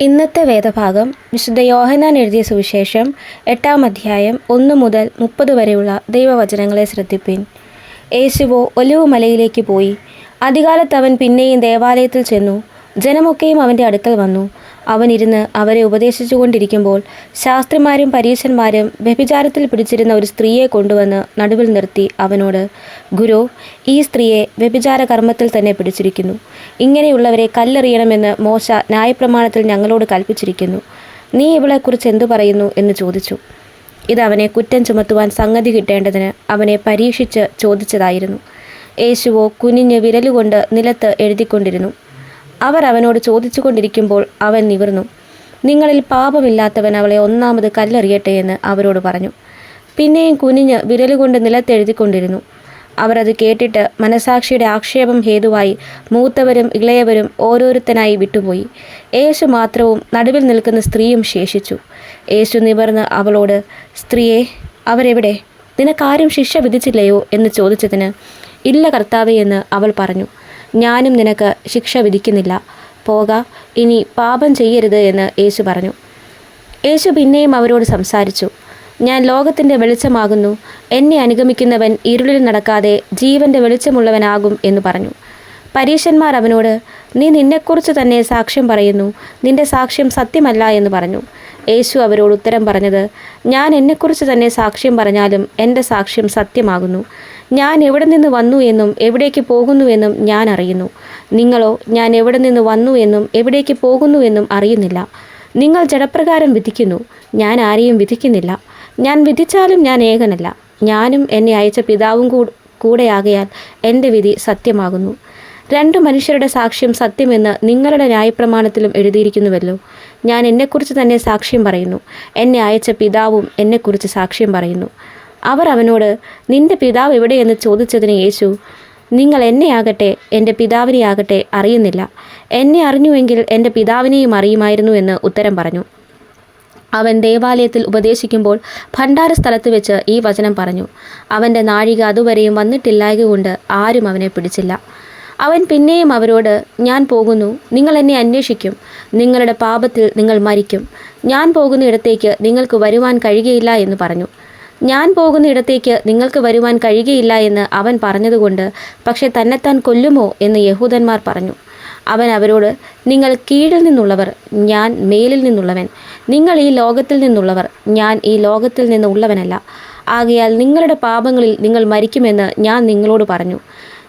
ഇന്നത്തെ വേദഭാഗം വിശുദ്ധ യോഹനാൻ എഴുതിയ സുവിശേഷം എട്ടാം അധ്യായം ഒന്ന് മുതൽ മുപ്പത് വരെയുള്ള ദൈവവചനങ്ങളെ ശ്രദ്ധിപ്പിൻ. യേശുവോ ഒലിവ് മലയിലേക്ക് പോയി. അധികാലത്ത് അവൻ പിന്നെയും ദേവാലയത്തിൽ ചെന്നു. ജനമൊക്കെയും അവന്റെ അടുക്കൽ വന്നു. അവൻ ഇരുന്ന് അവരെ ഉപദേശിച്ചുകൊണ്ടിരിക്കുമ്പോൾ ശാസ്ത്രിമാരും പരീശന്മാരും വ്യഭിചാരത്തിൽ പിടിച്ചിരുന്ന ഒരു സ്ത്രീയെ കൊണ്ടുവന്ന് നടുവിൽ നിർത്തി അവനോട് ഗുരു ഈ സ്ത്രീയെ വ്യഭിചാര കർമ്മത്തിൽ തന്നെ പിടിച്ചിരിക്കുന്നു. ഇങ്ങനെയുള്ളവരെ കല്ലെറിയണമെന്ന് മോശ ന്യായപ്രമാണത്തിൽ ഞങ്ങളോട് കൽപ്പിച്ചിരിക്കുന്നു. നീ ഇവളെക്കുറിച്ച് എന്തു പറയുന്നു? എന്ന് ചോദിച്ചു. ഇത് അവനെ കുറ്റം ചുമത്തുവാൻ സംഗതി കിട്ടേണ്ടതിന് അവനെ പരീക്ഷിച്ച് ചോദിച്ചതായിരുന്നു. യേശുവോ കുനിഞ്ഞ് വിരലുകൊണ്ട് നിലത്ത് എഴുതിക്കൊണ്ടിരുന്നു. അവർ അവനോട് ചോദിച്ചുകൊണ്ടിരിക്കുമ്പോൾ അവൻ നിവർന്നു. നിങ്ങളിൽ പാപമില്ലാത്തവൻ അവളെ ഒന്നാമത് കല്ലെറിയട്ടെ എന്ന് അവരോട് പറഞ്ഞു. പിന്നെയും കുനിഞ്ഞ് വിരലുകൊണ്ട് നിലത്തെഴുതിക്കൊണ്ടിരുന്നു. അവരത് കേട്ടിട്ട് മനസാക്ഷിയുടെ ആക്ഷേപം ഹേതുവായി മൂത്തവരും ഇളയവരും ഓരോരുത്തനായി വിട്ടുപോയി. യേശു മാത്രവും നടുവിൽ നിൽക്കുന്ന സ്ത്രീയും ശേഷിച്ചു. യേശു നിവർന്ന് അവളോട് സ്ത്രീയെ അവരെവിടെ? നിനക്കാരും ശിക്ഷ വിധിച്ചില്ലയോ? എന്ന് ചോദിച്ചതിന് ഇല്ല കർത്താവേ എന്ന് അവൾ പറഞ്ഞു. ഞാനും നിനക്ക് ശിക്ഷ വിധിക്കുന്നില്ല. പോക ഇനി പാപം ചെയ്യരുത് എന്ന് യേശു പറഞ്ഞു. യേശു പിന്നെയും അവരോട് സംസാരിച്ചു. ഞാൻ ലോകത്തിന്റെ വെളിച്ചമാകുന്നു. എന്നെ അനുഗമിക്കുന്നവൻ ഇരുളിൽ നടക്കാതെ ജീവന്റെ വെളിച്ചമുള്ളവനാകും എന്ന് പറഞ്ഞു. പരീശന്മാർ അവനോട് നീ നിന്നെക്കുറിച്ച് തന്നെ സാക്ഷ്യം പറയുന്നു. നിന്റെ സാക്ഷ്യം സത്യമല്ല എന്ന് പറഞ്ഞു. യേശു അവരോട് ഉത്തരം പറഞ്ഞത് ഞാൻ എന്നെക്കുറിച്ച് തന്നെ സാക്ഷ്യം പറഞ്ഞാലും എന്റെ സാക്ഷ്യം സത്യമാകുന്നു. ഞാൻ എവിടെ നിന്ന് വന്നു എന്നും എവിടേക്ക് പോകുന്നുവെന്നും ഞാൻ അറിയുന്നു. നിങ്ങളോ ഞാൻ എവിടെ നിന്ന് വന്നു എന്നും എവിടേക്ക് പോകുന്നുവെന്നും അറിയുന്നില്ല. നിങ്ങൾ ജഡപ്രകാരം വിധിക്കുന്നു. ഞാൻ ആരെയും വിധിക്കുന്നില്ല. ഞാൻ വിധിച്ചാലും ഞാൻ ഏകനല്ല. ഞാനും എന്നെ അയച്ച പിതാവും കൂടെയാകയാൽ എന്റെ വിധി സത്യമാകുന്നു. രണ്ടു മനുഷ്യരുടെ സാക്ഷ്യം സത്യമെന്ന് നിങ്ങളുടെ ന്യായപ്രമാണത്തിലും എഴുതിയിരിക്കുന്നുവല്ലോ. ഞാൻ എന്നെക്കുറിച്ച് തന്നെ സാക്ഷ്യം പറയുന്നു. എന്നെ അയച്ച പിതാവും എന്നെക്കുറിച്ച് സാക്ഷ്യം പറയുന്നു. അവർ അവനോട് നിന്റെ പിതാവ് എവിടെയെന്ന് ചോദിച്ചതിന് യേശു നിങ്ങൾ എന്നെയാകട്ടെ എന്റെ പിതാവിനെയാകട്ടെ അറിയുന്നില്ല. എന്നെ അറിഞ്ഞുവെങ്കിൽ എന്റെ പിതാവിനെയും അറിയുമായിരുന്നു എന്ന് ഉത്തരം പറഞ്ഞു. അവൻ ദേവാലയത്തിൽ ഉപദേശിക്കുമ്പോൾ ഭണ്ഡാര സ്ഥലത്ത് വെച്ച് ഈ വചനം പറഞ്ഞു. അവന്റെ നാഴിക അതുവരെയും വന്നിട്ടില്ലായകൊണ്ട് ആരും അവനെ പിടിച്ചില്ല. അവൻ പിന്നെയും അവരോട് ഞാൻ പോകുന്നു നിങ്ങൾ എന്നെ അന്വേഷിക്കും. നിങ്ങളുടെ പാപത്തിൽ നിങ്ങൾ മരിക്കും. ഞാൻ പോകുന്ന ഇടത്തേക്ക് നിങ്ങൾക്ക് വരുവാൻ കഴിയുകയില്ല എന്ന് പറഞ്ഞു. ഞാൻ പോകുന്ന ഇടത്തേക്ക് നിങ്ങൾക്ക് വരുവാൻ കഴിയുകയില്ല എന്ന് അവൻ പറഞ്ഞതുകൊണ്ട് പക്ഷെ തന്നെത്താൻ കൊല്ലുമോ എന്ന് യഹൂദന്മാർ പറഞ്ഞു. അവൻ അവരോട് നിങ്ങൾ കീഴിൽ നിന്നുള്ളവർ ഞാൻ മേലിൽ നിന്നുള്ളവൻ. നിങ്ങൾ ഈ ലോകത്തിൽ നിന്നുള്ളവർ ഞാൻ ഈ ലോകത്തിൽ നിന്നുള്ളവനല്ല ആകയാൽ നിങ്ങളുടെ പാപങ്ങളിൽ നിങ്ങൾ മരിക്കുമെന്ന് ഞാൻ നിങ്ങളോട് പറഞ്ഞു.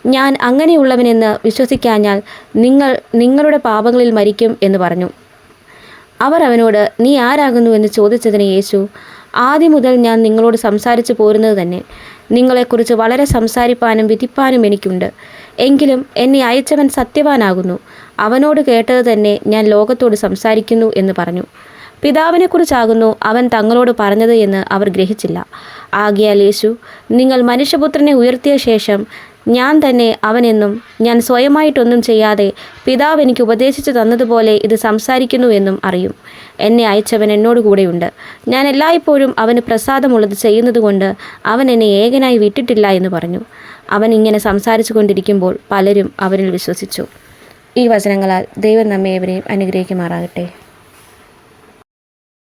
ഞാൻ അങ്ങനെയുള്ളവനെന്ന് വിശ്വസിക്കാഞ്ഞാൽ നിങ്ങൾ നിങ്ങളുടെ പാപങ്ങളിൽ മരിക്കും എന്ന് പറഞ്ഞു. അവർ അവനോട് നീ ആരാകുന്നു എന്ന് ചോദിച്ചതിന് യേശു ആദ്യം മുതൽ ഞാൻ നിങ്ങളോട് സംസാരിച്ചു പോരുന്നത് തന്നെ. നിങ്ങളെക്കുറിച്ച് വളരെ സംസാരിപ്പാനും വിധിപ്പാനും എനിക്കുണ്ട്. എങ്കിലും എന്നെ അയച്ചവൻ സത്യവാനാകുന്നു. അവനോട് കേട്ടത് തന്നെ ഞാൻ ലോകത്തോട് സംസാരിക്കുന്നു എന്ന് പറഞ്ഞു. പിതാവിനെക്കുറിച്ചാകുന്നു അവൻ തങ്ങളോട് പറഞ്ഞത് എന്ന് അവർ ഗ്രഹിച്ചില്ല. ആകിയാൽ യേശു നിങ്ങൾ മനുഷ്യപുത്രനെ ഉയർത്തിയ ശേഷം ഞാൻ തന്നെ അവനെന്നും ഞാൻ സ്വയമായിട്ടൊന്നും ചെയ്യാതെ പിതാവ് എനിക്ക് ഉപദേശിച്ചു തന്നതുപോലെ ഇത് സംസാരിക്കുന്നു എന്നും അറിയും. എന്നെ അയച്ചവൻ എന്നോട് കൂടെയുണ്ട്. ഞാൻ എല്ലായ്പ്പോഴും അവന് പ്രസാദമുള്ളത് ചെയ്യുന്നതുകൊണ്ട് അവൻ എന്നെ ഏകനായി വിട്ടിട്ടില്ല എന്ന് പറഞ്ഞു. അവൻ ഇങ്ങനെ സംസാരിച്ചു കൊണ്ടിരിക്കുമ്പോൾ പലരും അവനിൽ വിശ്വസിച്ചു. ഈ വചനങ്ങളാൽ ദൈവം നമ്മെ ഏവരെയും അനുഗ്രഹിക്കുമാറാകട്ടെ.